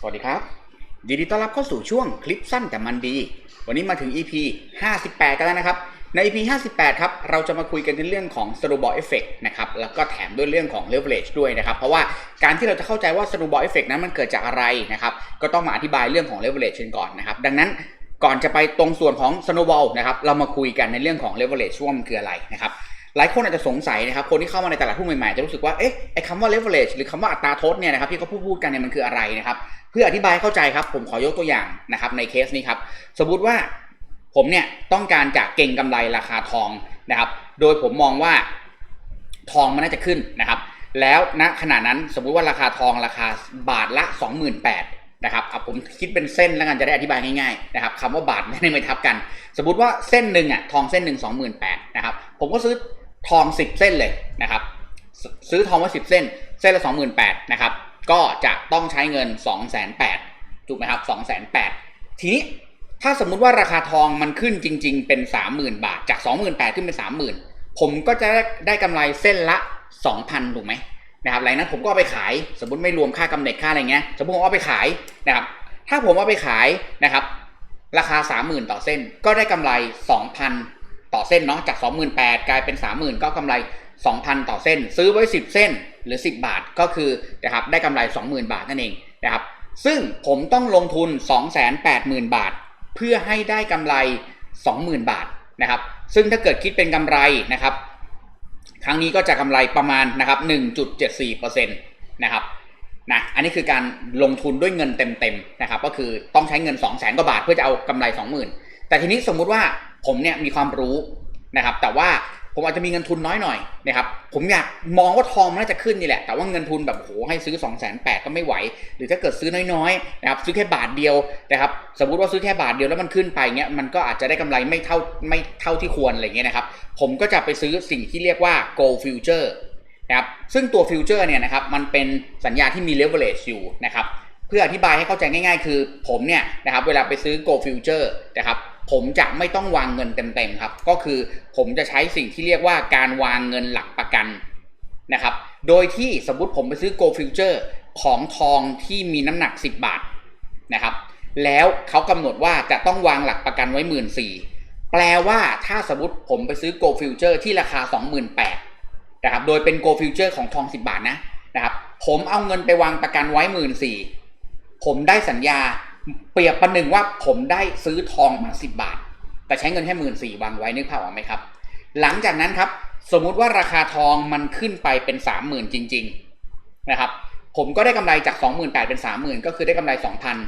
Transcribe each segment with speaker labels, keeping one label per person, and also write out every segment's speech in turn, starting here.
Speaker 1: สวัสดีครับยินดีต้อนรับเข้าสู่ช่วงคลิปสั้นแต่มันดี วันนี้มาถึง EP 58 กันแล้วนะครับ ใน EP 58 ครับ เราจะมาคุยกันในเรื่องของ snowball effect นะครับ แล้วก็แถมด้วยเรื่องของ leverage ด้วยนะครับ เพราะว่าการที่เราจะเข้าใจว่า snowball effect นั้นมันเกิดจากอะไรนะครับ ก็ต้องมาอธิบายเรื่องของ leverage กันก่อนนะครับ ดังนั้นก่อนจะไปตรงส่วนของ snowball นะครับ เรามาคุยกันในเรื่องของ leverage ว่ามันคืออะไรนะครับ หลายคนอาจจะสงสัยนะครับคนที่เข้ามาในตลาดหุ้นใหม่ๆ จะรู้สึกว่าเอ๊ะไอ้คำว่า leverage หรือคำว่าอัตราทษเนี่ยนะครับที่เขาพูดพูดกันเนี่ยมันคืออะไรนะครับเพื่ออธิบายให้เข้าใจครับผมขอยกตัวอย่างนะครับในเคสนี้ครับสมมติว่าผมเนี่ยต้องการจะเก่งกำไรราคาทองนะครับโดยผมมองว่าทองมันน่าจะขึ้นนะครับแล้วณขณะนั้นสมมุติว่าราคาทองราคาบาทละ 28,000นะครับเอาผมคิดเป็นเส้นแล้วกันจะได้อธิบายง่ายๆนะครับคำว่าบาทไม่ได้ไม่ทับกัน สมมติว่าเส้นหนึ่งอะทองเส้นหนึ่งสองหมื่นแปดนะครับผมก็ซื้อ ทองสิบเส้นเลยนะครับ ซื้อทองไว้สิบเส้น เส้นละสองหมื่นแปดนะครับ ก็จะต้องใช้เงิน2องแสนแปดถูกไหมครับ2องแสนแปดทีนี้ถ้าสมมุติว่าราคาทองมันขึ้นจริง ๆ เป็น 30,000 บาท จาก 28,000 ขึ้นเป็น 30,000 ผมก็จะได้ได้กำไรเส้นละ 2,000 ถูกไหมนะครับหลังนั้นผมก็เอาไปขาย สมมติไม่รวมค่ากำเนิดค่าอะไรเงี้ย สมมติผมเอาไปขายนะครับ ถ้าผมเอาไปขายนะครับ ราคา 30,000 ต่อเส้น ก็ได้กำไร 2,000 ต่อเส้นเนาะจาก 28,000 กลายเป็น 30,000 ก็กำไร 2,000 ต่อเส้น ซื้อไว้ 10 เส้นหรือ 10 บาทก็คือนะครับได้กำไร 20,000 บาทนั่นเองนะครับซึ่งผมต้องลงทุน 280,000 บาท เพื่อให้ได้กำไร 20,000 บาทนะครับซึ่งถ้าเกิดคิดเป็นกำไรนะครับครั้งนี้ก็จะกำไรประมาณนะครับ 1.74%นะครับนะอันนี้คือการลงทุนด้วยเงินเต็มๆนะครับก็คือต้องใช้เงิน 2 0 0แสนกว่าบาทเพื่อจะเอากำไร 20,000 แต่ทีนี้สมมุติว่า ผมเนี่ยมีความรู้นะครับ แต่ว่าผมอาจจะมีเงินทุนน้อยหน่อยนะครับ ผมอยากมองว่าทองมันน่าจะขึ้นนี่แหละ แต่ว่าเงินทุนแบบโหให้ซื้อ2 8 0 0 0ก็ไม่ไหว หรือถ้าเกิดซื้อน้อยๆนะครับซื้อแค่บาทเดียวนะครับ สมมุติว่าซื้อแค่บาทเดียวแล้วมันขึ้นไปเงี้ยมันก็อาจจะได้กำไรไม่เท่าไม่เท่าที่ควรอะไรเงี้ยนะครับ ผมก็จะไปซื้อสิ่งที่เรียกว่า gold future นะครับซึ่งตัวฟิวเจอร์เนี่ยนะครับมันเป็นสัญญาที่มี leverage อยู่นะครับเพื่ออธิบายให้เข้าใจง่าย ๆ คือผมเนี่ยนะครับเวลาไปซื้อ Go Future นะครับ ผมจะไม่ต้องวางเงินเต็มๆครับ ก็คือผมจะใช้สิ่งที่เรียกว่าการวางเงินหลักประกันนะครับ โดยที่สมมุติผมไปซื้อ Go Future ของทองที่มีน้ำหนัก 10 บาทนะครับ แล้วเขากำหนดว่าจะต้องวางหลักประกันไว้1 4ื่นสี่แปลว่าถ้าสมมติผมไปซื้อ Go Future ที่ราคา 28,000นะครับ โดยเป็น Go Future ของทอง 10 บาทนะนะครับ ผมเอาเงินไปวางประกันไว้หมื่นสี่ผมได้สัญญา เปรียบประหนึ่งว่าผมได้ซื้อทองมา10บบาท แต่ใช้เงินแค่หมื่นสี่วางไว้นึกภาพออกไหมครับ หลังจากนั้นครับ สมมุติว่าราคาทองมันขึ้นไปเป็นสามหมื่นจริง ๆนะครับ ผมก็ได้กำไรจาก28,000เป็น30,000ก็คือได้กำไร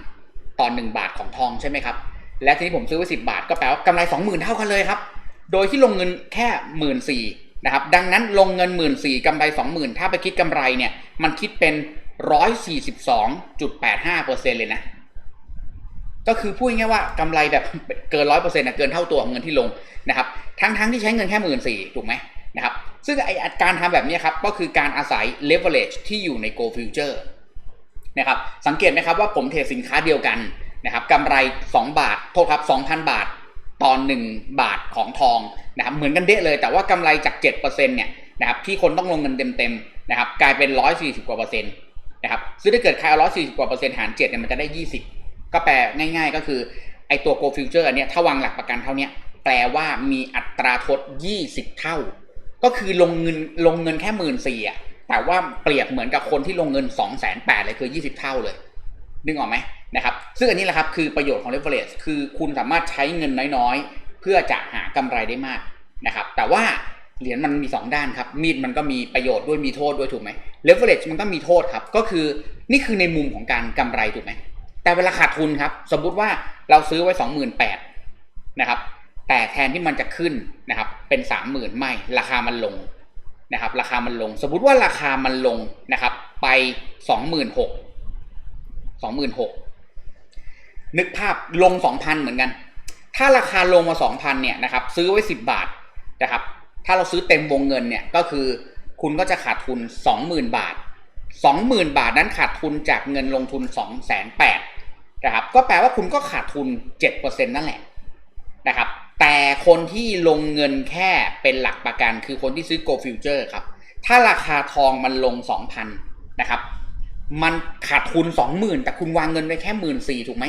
Speaker 1: 2,000ต่อ1บาทของทองใช่ไหมครับ และทีนี้ผมซื้อไว้10บาทก็แปลว่ากำไร20,000เท่ากันเลยครับ โดยที่ลงเงินแค่หมื่นสี่นะครับ ดังนั้นลงเงินหมื่นสี่กำไรสองหมื่นถ้าไปคิดกำไรเนี่ย มันคิดเป็นร้อยสี่สิบสองจุดแปดห้าเปอร์เซ็นเลยนะ ก็คือพูดง่ายๆว่ากำไรแบบเกินร้อยเปอร์เซ็นต์นะเกินเท่าตัวของเงินที่ลงนะครับทั้งๆที่ใช้เงินแค่หมื่นสี่ถูกไหมนะครับซึ่งไอการทำแบบนี้ครับก็คือการอาศัย leverage ที่อยู่ใน go future นะครับสังเกตไหมครับว่าผมเทรดสินค้าเดียวกันนะครับกำไร 2 บาทโทษครับ2,000 บาทตอน 1 บาทของทองนะครับเหมือนกันเดะเลย แต่ว่ากำไรจาก 7%เนี่ยนะครับที่คนต้องลงเงินเต็มๆนะครับกลายเป็น 140 กว่าเปอร์เซ็นต์นะครับซึ่งถ้าเกิดใครเอา140 กว่าเปอร์เซ็นต์หาร7เนี่ยมันจะได้ 20 ก็แปลง่ายๆก็คือไอตัว Go Future อันเนี้ยถ้าวางหลักประกันเท่าเนี้ยแปลว่ามีอัตราทด 20 เท่า ก็คือลงเงินลงเงินแค่หมื่นสี่อะแต่ว่าเปรียบเหมือนกับคนที่ลงเงิน2องแสนแปดเลยคือ 20 เท่าเลย นึกออกไหมนะครับ ซึ่งอันนี้แหละครับคือประโยชน์ของ leverage คือคุณสามารถใช้เงินน้อยๆ เพื่อจะหากำไรได้มากนะครับ แต่ว่าเหรียญมันมี 2 ด้านครับ มีดมันก็มีประโยชน์ด้วยมีโทษด้วยถูกไหม leverage มันก็มีโทษครับ ก็คือนี่คือในมุมของการกำไรถูกไหม แต่เวลาขาดทุนครับ สมมุติว่าเราซื้อไว้28,000นแปดนะครับ แต่แทนที่มันจะขึ้นนะครับ เป็น30,000ไม่ราคามันลงนะครับ ราคามันลง สมมติว่าราคามันลงนะครับ ไป26,000 26,000นึกภาพลง2,000เหมือนกัน ถ้าราคาลงมา2,000เนี่ยนะครับ ซื้อไว้10บบาทนะครับ ถ้าเราซื้อเต็มวงเงินเนี่ยก็คือคุณก็จะขาดทุน20,000บาท20,000บาทนั้นขาดทุนจากเงินลงทุน2,800นแปดะครับ ก็แปลว่าคุณก็ขาดทุน 7%นั่นแหละนะครับ แต่คนที่ลงเงินแค่เป็นหลักประกันคือคนที่ซื้อ Go Future ครับ ถ้าราคาทองมันลง 2,000 นะครับ มันขาดทุนสองหมื่นแต่คุณวางเงินไว้แค่หมื่นสี่ถูกไหม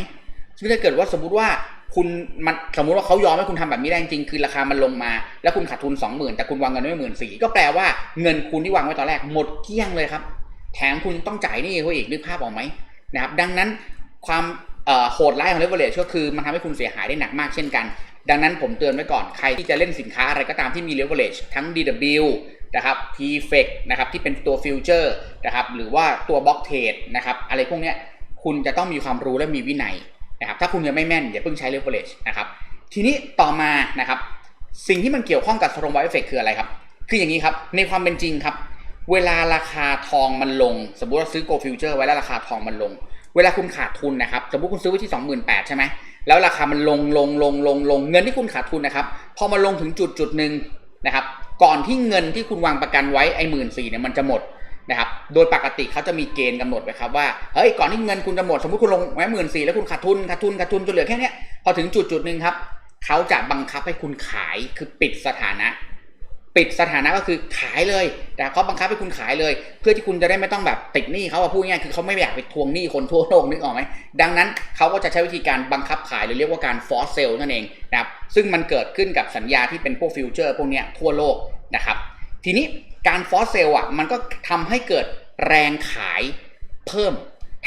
Speaker 1: ซึ่งถ้าเกิดว่าสมมติว่าคุณมันสมมุติว่าเขายอมให้คุณทำแบบนี้ได้จริงคือราคามันลงมา แล้วคุณขาดทุนสองหมื่นแต่คุณวางเงินไว้หมื่นสี่ก็แปลว่าเงินคุณที่วางไว้ตอนแรกหมดเกลี้ยงเลยครับ แถมคุณต้องจ่ายนี้เขาอีกนึกภาพออกไหมนะครับดังนั้น ความโหดร้ายของ leverage ก็คือมันทำให้คุณเสียหายได้หนักมากเช่นกัน ดังนั้นผมเตือนไว้ก่อนใครที่จะเล่นสินค้าอะไรก็ตามที่มี leverage ทั้ง DW นะครับ TFX นะครับที่เป็นตัวฟิวเจอร์นะครับหรือว่าตัว block trade นะครับอะไรพวกนี้คุณจะต้องมีความรู้และมีวินัยนะครับถ้าคุณยังไม่แม่นอย่าเพิ่งใช้ leverage นะครับทีนี้ต่อมานะครับสิ่งที่มันเกี่ยวข้องกับ Snowball Effect คืออะไรครับ คืออย่างนี้ครับ ในความเป็นจริงครับ เวลาราคาทองมันลง สมมติว่าซื้อ Go Future ไว้แล้วราคาทองมันลง เวลาคุณขาดทุนนะครับ สมมติคุณซื้อไว้ที่28,000ใช่ไหมแล้วราคามันลงลงลงลงลงเงินที่คุณขาดทุนนะครับ พอมาลงถึงจุดจุดหนึ่งนะครับ ก่อนที่เงินที่คุณวางประกันไว้ไอ้หมื่นสี่เนี่ยมันจะหมดนะครับ โดยปกติเขาจะมีเกณฑ์กำหนดไว้ครับว่า เฮ้ย ก่อนที่เงินคุณจะหมด สมมติคุณลงไว้หมื่นสี่แล้วคุณขาดทุน ขาดทุน ขาดทุนจนเหลือแค่นี้พอถึงจุดจุดหนึ่งครับ เขาจะบังคับให้คุณขาย คือปิดสถานะ ปิดสถานะก็คือขายเลย แต่เขาบังคับให้คุณขายเลย เพื่อที่คุณจะได้ไม่ต้องแบบติดหนี้เขาอะพูดง่ายคือเขาไม่อยากไปทวงหนี้คนทั่วโลกนึกออกไหมดังนั้นเขาก็จะใช้วิธีการบังคับขายหรือเรียกว่าการ force sale นั่นเองนะครับซึ่งมันเกิดขึ้นกับสัญญาที่เป็นพวกฟิวเจอร์พวกเนี้ยทั่วโลกนะครับทีนี้การ force sale อะมันก็ทำให้เกิดแรงขายเพิ่ม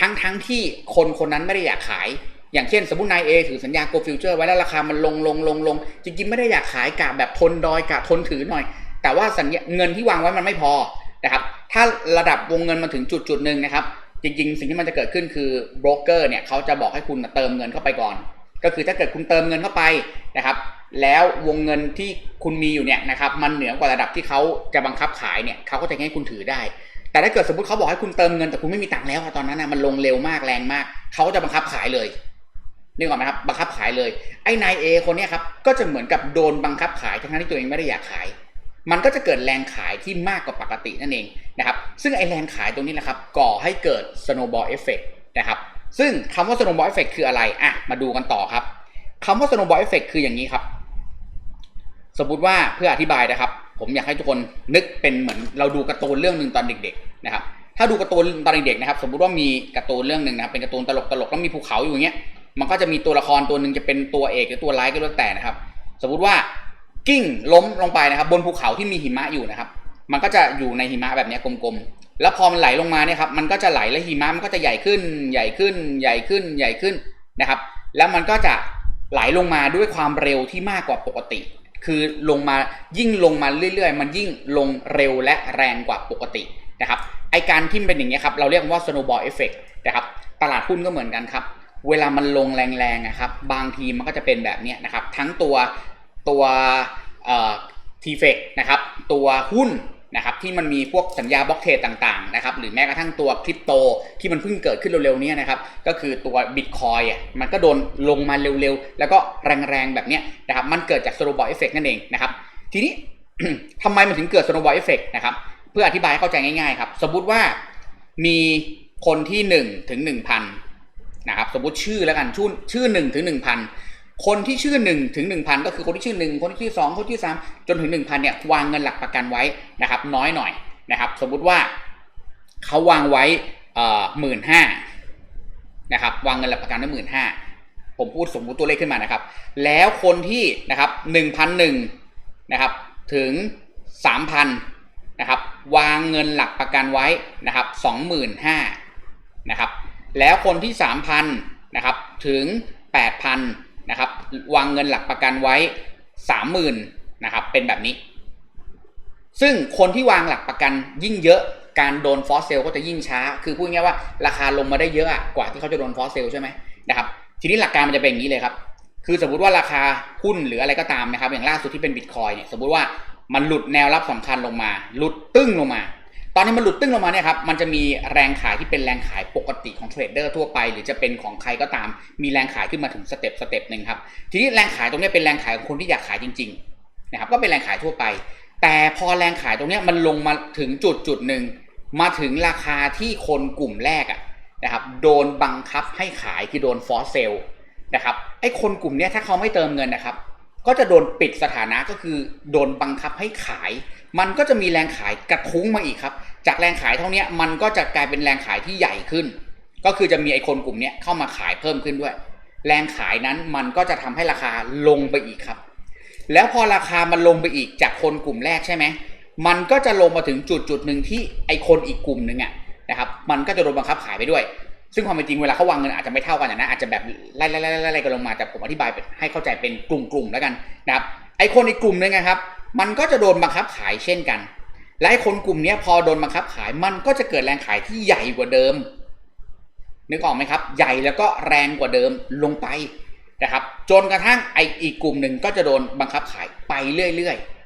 Speaker 1: ทั้งทั้งที่คนคนนั้นไม่ได้อยากขายอย่างเช่นสมมตินายเอถือสัญญา Go Future ไว้แล้วราคามันลงลงลงลงจริงๆไม่ได้อยากขายกะแบบทนดอยกะทนถือหน่อย แต่ว่าสัญญาเงินที่วางไว้มันไม่พอนะครับ ถ้าระดับวงเงินมาถึงจุดจุดหนึ่งนะครับ จริงๆ สิ่งที่มันจะเกิดขึ้นคือโบรกเกอร์เนี่ยเขาจะบอกให้คุณเติมเงินเข้าไปก่อน ก็คือถ้าเกิดคุณเติมเงินเข้าไปนะครับ แล้ววงเงินที่คุณมีอยู่เนี่ยนะครับ มันเหนือกว่าระดับที่เขาจะบังคับขายเนี่ยเขาก็จะให้คุณถือได้ แต่ถ้าเกิดสมมติเขาบอกให้คุณเติมเงินแต่คุณไม่มีตังค์แล้วอะตอนนั้นนะมันลงเร็วมากแรงมากเขาก็จะบังคับขายเลยนึกออกไหมครับบังคับขายเลยไอ้นายเอคนเนี้ยครับก็จะเหมือนกับโดนบังคับขายทั้งที่ตัวเองไม่ได้อยากขาย มันก็จะเกิดแรงขายที่มากกว่าปกตินั่นเองนะครับ ซึ่งไอแรงขายตรงนี้แหละครับ ก่อให้เกิด snowball effect นะครับ ซึ่งคำว่า snowball effect คืออะไร อะ มาดูกันต่อครับคำว่า snowball effect คืออย่างนี้ครับ สมมติว่าเพื่ออธิบายนะครับ ผมอยากให้ทุกคนนึกเป็นเหมือนเราดูการ์ตูนเรื่องหนึ่งตอนเด็ก ๆ นะครับ ถ้าดูการ์ตูนตอนเด็กๆนะครับ สมมติว่ามีการ์ตูนเรื่องหนึ่งนะครับเป็นการ์ตูนตลกๆแล้วมีภูเขาอยู่อย่างเงี้ย มันก็จะมีตัวละครตัวหนึ่งจะเป็นตัวเอกหรือตัวร้ายก็แล้วแต่นะครับ สมมติว่า กิ้งล้มลงไปนะครับ บนภูเขาที่มีหิมะอยู่นะครับ มันก็จะอยู่ในหิมะแบบนี้กลมๆ แล้วพอมันไหลลงมาเนี่ยครับ มันก็จะไหลและหิมะมันก็จะใหญ่ขึ้น ใหญ่ขึ้น ใหญ่ขึ้น ใหญ่ขึ้นนะครับ แล้วมันก็จะไหลลงมาด้วยความเร็วที่มากกว่าปกติ คือลงมายิ่งลงมาเรื่อย ๆ มันยิ่งลงเร็วและแรงกว่าปกตินะครับ ไอการที่มเป็นอย่างนี้ครับ เราเรียกว่า snowball effect นะครับ ตลาดหุ้นก็เหมือนกันครับ เวลามันลงแรงๆนะครับ บางทีมันก็จะเป็นแบบนี้นะครับ ทั้งตัว ตัวเอ่อทีเฟกนะครับตัวหุ้นนะครับที่มันมีพวกสัญญาบล็อกเทรดต่างๆนะครับหรือแม้กระทั่งตัวคริปโตที่มันเพิ่งเกิดขึ้นเร็วๆนี้นะครับก็คือตัวบิตคอยอะมันก็โดนลงมาเร็วๆ แล้วก็แรงๆ แบบเนี้ยนะครับมันเกิดจาก snowball effect นั่นเองนะครับทีนี้ทำไมมันถึงเกิด snowball effect นะครับเพื่ออธิบายให้เข้าใจง่ายๆครับสมมติว่ามีคนที่ 1 ถึง 1,000นะครับสมมติชื่อแล้วกันชื่อชื่อ1ถึง1,000 คนที่ชื่อ1ถึง1,000ก็คือคนที่ชื่อ1คนที่ชื่อ2คนที่ชื่อ3จนถึง1,000เนี่ยวางเงินหลักประกันไว้นะครับ น้อยหน่อยนะครับ สมมุติว่าเขาวางไว้หมื่นห้านะครับวางเงินหลักประกันไว้หมื่นห้าผมพูดสมมุติตัวเลขขึ้นมานะครับ แล้วคนที่นะครับหนึ่งพันหนึ่งนะครับถึงสามพันนะครับวางเงินหลักประกันไว้นะครับสองหมื่นห้านะครับแล้วคนที่สามพันนะครับถึงแปดพัน นะครับ วางเงินหลักประกันไว้สามหมื่นนะครับเป็นแบบนี้ ซึ่งคนที่วางหลักประกันยิ่งเยอะการโดนฟอสเซลก็จะยิ่งช้า คือพูดง่ายว่าราคาลงมาได้เยอะกว่าที่เขาจะโดนฟอสเซลใช่ไหมนะครับทีนี้หลักการมันจะเป็นอย่างนี้เลยครับ คือสมมติว่าราคาหุ้นหรืออะไรก็ตามนะครับ อย่างล่าสุดที่เป็นบิตคอยเนี่ยสมมติว่ามันหลุดแนวรับสำคัญลงมา หลุดตึ้งลงมา ตอนนี้มันหลุดตึ้งลงมาเนี่ยครับ มันจะมีแรงขายที่เป็นแรงขายปกติของเทรดเดอร์ทั่วไป หรือจะเป็นของใครก็ตาม มีแรงขายขึ้นมาถึงสเต็ปสเต็ปหนึ่งครับ ทีนี้แรงขายตรงนี้เป็นแรงขายของคนที่อยากขายจริงๆนะครับ ก็เป็นแรงขายทั่วไป แต่พอแรงขายตรงนี้มันลงมาถึงจุดจุดหนึ่งมาถึงราคาที่คนกลุ่มแรกอะนะครับโดนบังคับให้ขายคือโดนฟอสเซลนะครับไอ้คนกลุ่มนี้ถ้าเขาไม่เติมเงินนะครับ ก็จะโดนปิดสถานะก็คือโดนบังคับให้ขาย มันก็จะมีแรงขายกระทุ้งมาอีกครับ จากแรงขายเท่านี้มันก็จะกลายเป็นแรงขายที่ใหญ่ขึ้น ก็คือจะมีไอ้คนกลุ่มนี้เข้ามาขายเพิ่มขึ้นด้วย แรงขายนั้นมันก็จะทำให้ราคาลงไปอีกครับ แล้วพอราคามันลงไปอีกจากคนกลุ่มแรกใช่ไหมมันก็จะลงมาถึงจุดจุดหนึ่งที่ไอ้คนอีกกลุ่มหนึ่งอะนะครับ มันก็จะโดนบังคับขายไปด้วย ซึ่งความเป็นจริงเวลาเขาวางเงินอาจจะไม่เท่ากันนะอาจจะแบบไล่ไล่ไล่ไล่ไล่กันลงมาแต่ผมอธิบายให้เข้าใจเป็นกลุ่มๆแล้วกันนะครับไอ้คนอีกกลุ่มนึงนะครับ มันก็จะโดนบังคับขายเช่นกัน และคนกลุ่มนี้พอโดนบังคับขายมันก็จะเกิดแรงขายที่ใหญ่กว่าเดิม นึกออกไหมครับ ใหญ่แล้วก็แรงกว่าเดิมลงไปนะครับ จนกระทั่งไออีกกลุ่มหนึ่งก็จะโดนบังคับขายไปเรื่อย ๆ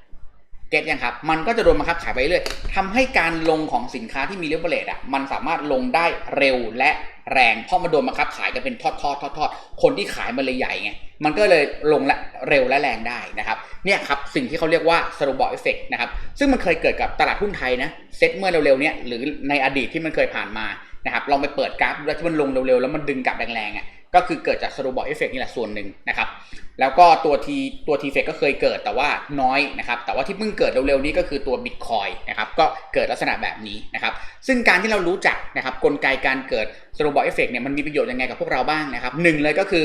Speaker 1: เก็ตยังครับ มันก็จะโดนบังคับขายไปเรื่อยทำให้การลงของสินค้าที่มีเลเวลเลตอะ มันสามารถลงได้เร็วและแรง เพราะมันโดนบังคับขายกันเป็นทอดๆทอดๆคนที่ขายมันเลยใหญ่ไง มันก็เลยลงและเร็วและแรงได้นะครับ เนี่ยครับ สิ่งที่เขาเรียกว่าสโรบอ l เอฟเฟกนะครับ ซึ่งมันเคยเกิดกับตลาดหุ้นไทยนะเซ็ตเมื่อเร็วๆเนี่ยหรือในอดีตที่มันเคยผ่านมา นะครับ ลองไปเปิดกราฟดูแล้วที่มันลงเร็วๆแล้วมันดึงกลับแรงๆอะ ก็คือเกิดจากสโรบอ l เอฟเฟกนี่แหละส่วนหนึ่งนะครับ แล้วก็ตัวทีตัวทีเฟกก็เคยเกิดแต่ว่าน้อยนะครับ แต่ว่าที่เพิ่งเกิดเร็วๆนี้ก็คือตัวบิตคอยนะครับก็เกิดลักษณะแบบนี้นะครับ ซึ่งการที่เรารู้จักนะครับกลไกการเกิดสโรบอ l เอฟเฟกเนี่ยมันมีประโยชน์ยังไงกับพวกเราบ้างนะครับหนึ่งเลยก็คือ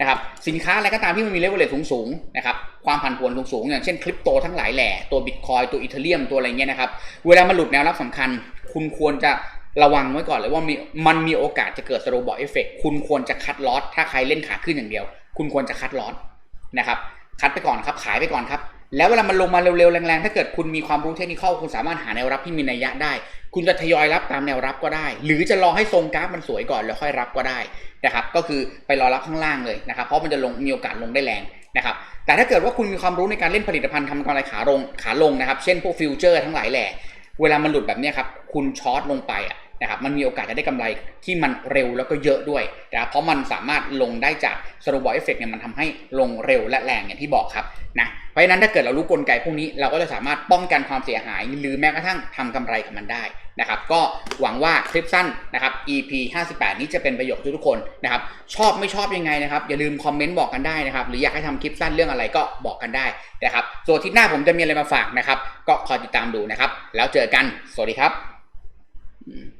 Speaker 1: นะครับสินค้าอะไรก็ตามที่มันมีเลเวลเลทสูงๆนะครับความผันผวนสูงๆอย่างเช่นคริปโตทั้งหลายแหล่ตัวบิตคอยตัวอีเทเรียมตัวอะไรเงี้ยนะครับเวลามันหลุดแนวรับสำคัญ คุณควรจะระวังไว้ก่อนเลยว่ามีมันมีโอกาสจะเกิดสโรบอ l เอฟเฟกคุณควรจะคัดลอสถ้าใครเล่นขาขึ้นอย่างเดียว คุณควรจะคัดลอสนะครับคัดไปก่อนครับขายไปก่อนครับ แล้วเวลามันลงมาเร็วๆแรงๆ ถ้าเกิดคุณมีความรู้เทคนิคคุณสามารถหาแนวรับที่มีนัยยะได้ คุณจะทยอยรับตามแนวรับก็ได้ หรือจะรอให้ทรงกราฟมันสวยก่อนแล้วค่อยรับก็ได้นะครับก็คือไปรอรับข้างล่างเลยนะครับเพราะมันจะลงมีโอกาสลงได้แรงนะครับแต่ถ้าเกิดว่าคุณมีความรู้ในการเล่นผลิตภัณฑ์ทำกำไรขาลงขาลงนะครับ เช่นพวกฟิวเจอร์ทั้งหลายแหล่เวลามันหลุดแบบนี้ครับคุณช็อตลงไปอะ นะครับมันมีโอกาสจะได้กำไรที่มันเร็วแล้วก็เยอะด้วยนะครับเพราะมันสามารถลงได้จากสโรบอ l เอฟเฟกเนี่ยมันทำให้ลงเร็วและแรงอย่างที่บอกครับนะเพราะฉะนั้นถ้าเกิดเรารู้กลไกพวกนี้เราก็จะสามารถป้องกันความเสียหาย หรือแม้กระทั่งทำกำไรกับมันได้นะครับก็หวังว่าคลิปสั้นนะครับ EP 58 นี้จะเป็นประโยชน์ทุกคนนะครับชอบไม่ชอบยังไงนะครับอย่าลืมคอมเมนต์บอกกันได้นะครับหรืออยากให้ทำคลิปสั้นเรื่องอะไรก็บอกกันได้นะครับส่วนที่หน้าผมจะมีอะไรมาฝากนะครับก็คอยติดตามดูนะครับแล้วเจอกันสวัสดีครับ